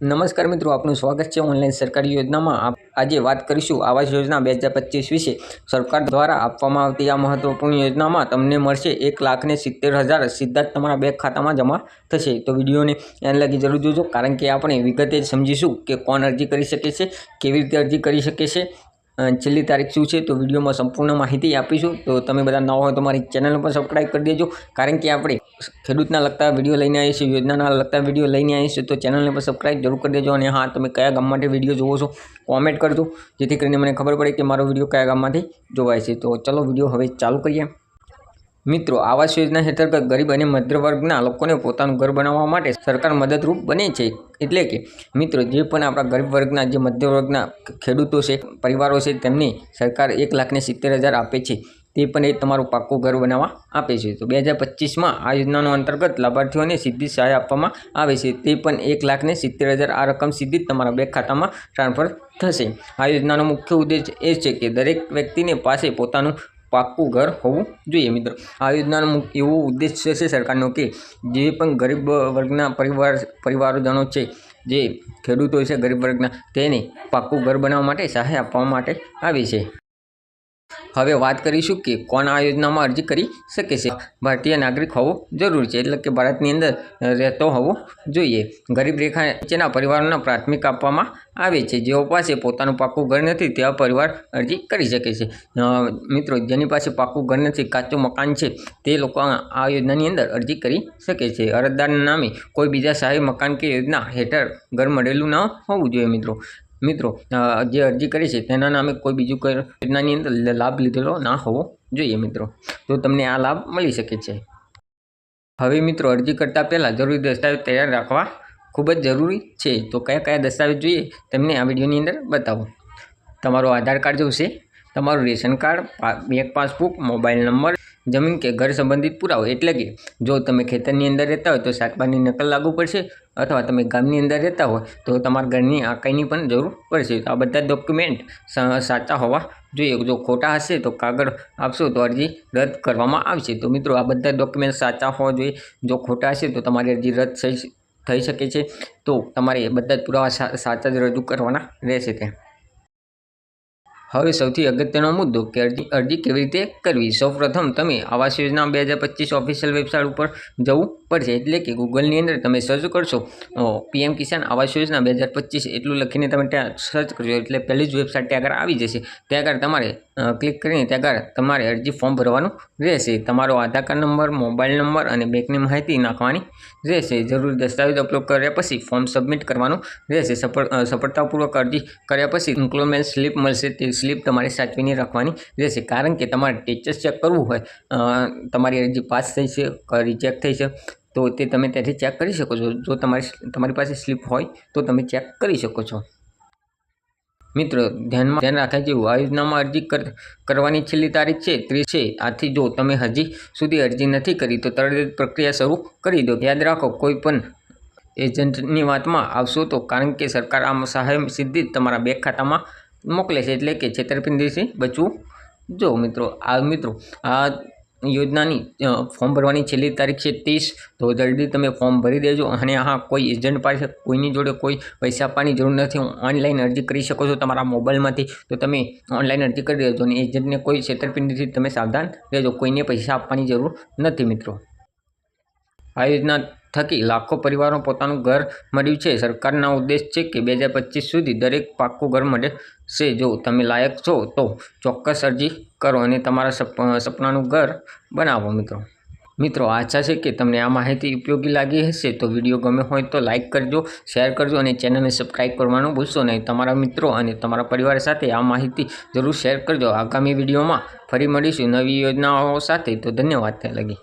નમસ્કાર મિત્રો, આપનું સ્વાગત છે ઓનલાઈન સરકારી યોજનામાં. આજે વાત કરીશું આવાસ યોજના બે હજાર પચીસ વિશે. સરકાર દ્વારા આપવામાં આવતી આ મહત્વપૂર્ણ યોજનામાં તમને મળશે એક લાખને સિત્તેર હજાર સીધા જ તમારા બેંક ખાતામાં જમા થશે. તો વિડીયોને એન લગી જરૂર જોજો, કારણ કે આપણે વિગતે જ સમજીશું કે કોણ અરજી કરી શકે છે, કેવી રીતે અરજી કરી શકે છે છેલ્લી તારીખ શું છે તો વિડીયોમાં સંપૂર્ણ માહિતી આપીશું. તો તમે બધા ન હોય તો મારી ચેનલ પર સબસ્ક્રાઈબ કરી દેજો. કારણ કે આપણે ખેડૂતના લગતા વીડિયો લઈને આવીશું યોજનાના લગતા વીડિયો લઈને આવીએ છીએ, તો ચેનલને પર સબસ્ક્રાઈબ જરૂર કરી દેજો. અને હા, તમે કયા ગામ માટે વીડિયો જોવો છો કોમેન્ટ કરજો. જેથી કરીને મને ખબર પડે કે મારો વીડિયો કયા ગામમાંથી જોવાય છે. તો ચલો, વીડિયો હવે ચાલુ કરીએ. મિત્રો, આવાસ યોજના હેઠળ ગરીબ અને મધ્યવર્ગના લોકોને પોતાનું ઘર બનાવવા માટે સરકાર મદદરૂપ બને છે. એટલે કે મિત્રો, જે પણ આપણા ગરીબ વર્ગના, જે મધ્ય વર્ગના ખેડૂતો છે, પરિવારો છે, તેમને સરકાર એક લાખને સિત્તેર હજાર આપે છે. તે પણ એ તમારું પાક્કું ઘર બનાવવા આપે છે. તો બે હજાર પચીસમાં આ યોજનાનો અંતર્ગત લાભાર્થીઓને સીધી સહાય આપવામાં આવે છે. તે પણ એક લાખને સિત્તેર હજાર આ રકમ સીધી જ તમારા બેંક ખાતામાં ટ્રાન્સફર થશે. આ યોજનાનો મુખ્ય ઉદ્દેશ એ છે કે દરેક વ્યક્તિને પાસે પોતાનું પાક્કું ઘર હોવું જોઈએ મિત્રો. આ યોજનાનો એવો ઉદ્દેશ્ય છે સરકારનો કે જે પણ ગરીબ વર્ગના પરિવાર પરિવારજનો છે, જે ખેડૂતો છે ગરીબ વર્ગના, તેને પાક્કું ઘર બનાવવા માટે સહાય આપવા માટે આવી છે. હવે વાત કરીશું કે કોણ આ યોજનામાં અરજી કરી શકે છે. ભારતીય નાગરિક હોવો જરૂરી છે, એટલે કે ભારતની અંદર રહેતો હોવો જોઈએ. ગરીબ રેખા નીચેના પરિવારોને પ્રાથમિક આપવામાં આવે છે. જેઓ પાસે પોતાનું પાક્કું ઘર નથી, તેવા પરિવાર અરજી કરી શકે છે. મિત્રો, જેની પાસે પાકું ઘર નથી, કાચું મકાન છે, તે લોકો આ યોજનાની અંદર અરજી કરી શકે છે. અરજદારના નામે કોઈ બીજા સહાય, મકાન કે યોજના હેઠળ ઘર મળેલું ન હોવું જોઈએ, મિત્રો. મિત્રો જે અરજી કરી છે, તેના નામે કોઈ બીજું કોઈ યોજનાની અંદર લાભ લીધેલો ના હોવો જોઈએ મિત્રો. તો તમને આ લાભ મળી શકે છે. હવે મિત્રો, અરજી કરતાં પહેલાં જરૂરી દસ્તાવેજ તૈયાર રાખવા ખૂબ જ જરૂરી છે. તો કયા કયા દસ્તાવેજ જોઈએ, તેમને આ વિડીયોની અંદર બતાવો. તમારો આધાર કાર્ડ જોશે તમારું ration card bank passbook, mobile number, જમીન કે ઘર સંબંધિત પુરાવો. એટલે કે જો તમે ખેતરની અંદર રહેતા હોય તો શાકભાજીની નકલ લાગુ પડશે અથવા તમે ગામની અંદર રહેતા હોય તો તમારા ઘરની આકાઈની પણ જરૂર પડશે. તો આ બધા ડોક્યુમેન્ટ સાચા હોવા જોઈએ. જો ખોટા હશે તો કાગળ આપશો તો અરજી રદ કરવામાં આવશે. તો મિત્રો આ બધા ડોક્યુમેન્ટ સાચા હોવા જોઈએ. જો ખોટા હશે તો તમારી અરજી રદ થઈ થઈ શકે છે. તો તમારે એ બધા જ પુરાવા સાચા જ રજૂ કરવાના રહેશે ત્યાં હવે સૌથી અગત્યનો મુદ્દો કે અરજી કેવી રીતે કરવી? સૌપ્રથમ તમે આવાસ યોજના બે હજાર પચીસ ઓફિશિયલ વેબસાઇટ ઉપર જવું. પડશે એટલે કે ગૂગલની અંદર તમે સર્ચ કરશો પીએમ કિસાન આવાસ યોજના બે હજાર પચીસ એટલું લખીને તમે ત્યાં સર્ચ કરજો. એટલે પહેલી જ વેબસાઇટ ત્યાં આગળ આવી જશે. ત્યાં તમારે ક્લિક કરીને ત્યાં તમારે અરજી ફોર્મ ભરવાનું રહેશે. તમારો Aadhaar card number, mobile number અને બેંકની માહિતી નાખવાની રહેશે. જરૂરી દસ્તાવેજ અપલોડ કર્યા પછી ફોર્મ સબમિટ કરવાનું રહેશે. સફળ સફળતાપૂર્વક અરજી કર્યા પછી ઇન્ક્લોમેન્ટ સ્લીપ મળશે. તે સ્લીપ તમારે સાચવીને રાખવાની રહેશે. કારણ કે તમારે ટીચર્સ ચેક કરવું હોય તમારી અરજી પાસ થઈ છે, કે રિજેક્ટ થઈ છે. તો તે તમે ત્યાંથી ચેક કરી શકો છો. જો તમારી તમારી પાસે સ્લીપ હોય, તો તમે ચેક કરી શકો છો. મિત્રો, ધ્યાનમાં, ધ્યાન રાખે જેવું આ યોજનામાં અરજી કરવાની છેલ્લી તારીખ છે, ત્રીસ છે. આથી જો તમે હજી સુધી અરજી નથી કરી, તો તરત પ્રક્રિયા શરૂ કરી દો. યાદ રાખો, કોઈ પણ એજન્ટની વાતમાં આવશો તો કારણ કે સરકાર આમ સહાય સીધી તમારા બેંક ખાતામાં મોકલે છે. એટલે કે છેતરપિંડીથી બચવું. જો મિત્રો, આ મિત્રો, આ યોજનાની ફોર્મ ભરવાની છેલ્લી તારીખ છે ત્રીસ. તો જલ્દી તમે ફોર્મ ભરી દેજો અને હા, કોઈ એજન્ટ પાસે, કોઈની જોડે કોઈ પૈસા આપવાની જરૂર નથી. ઓનલાઈન અરજી કરી શકો છો તમારા મોબાઈલમાંથી. તો તમે ઓનલાઈન અરજી કરી દેજો અને એજન્ટને કોઈ છેતરપિંડીથી તમે સાવધાન રહેજો. કોઈને પૈસા આપવાની જરૂર નથી, મિત્રો. આ યોજના થકી લાખો પરિવારો પોતાનું ઘર મળ્યું છે. સરકારના ઉદ્દેશ છે કે બે હજાર પચીસ સુધી દરેક પાક્કું ઘર મળે છે. જો તમે લાયક છો તો ચોક્કસ અરજી કરો અને તમારા સપ, સપનાનું ઘર બનાવો મિત્રો. મિત્રો, આશા છે કે તમને આ માહિતી ઉપયોગી લાગી હશે. તો વીડિયો ગમે હોય તો લાઇક કરજો, શેર કરજો અને ચેનલને સબસ્ક્રાઈબ કરવાનું ભૂલશો નહીં. તમારા મિત્રો અને તમારા પરિવાર સાથે આ માહિતી જરૂર શેર કરજો. આગામી વિડીયોમાં ફરી મળીશું નવી યોજનાઓ સાથે. તો ધન્યવાદ. લગી.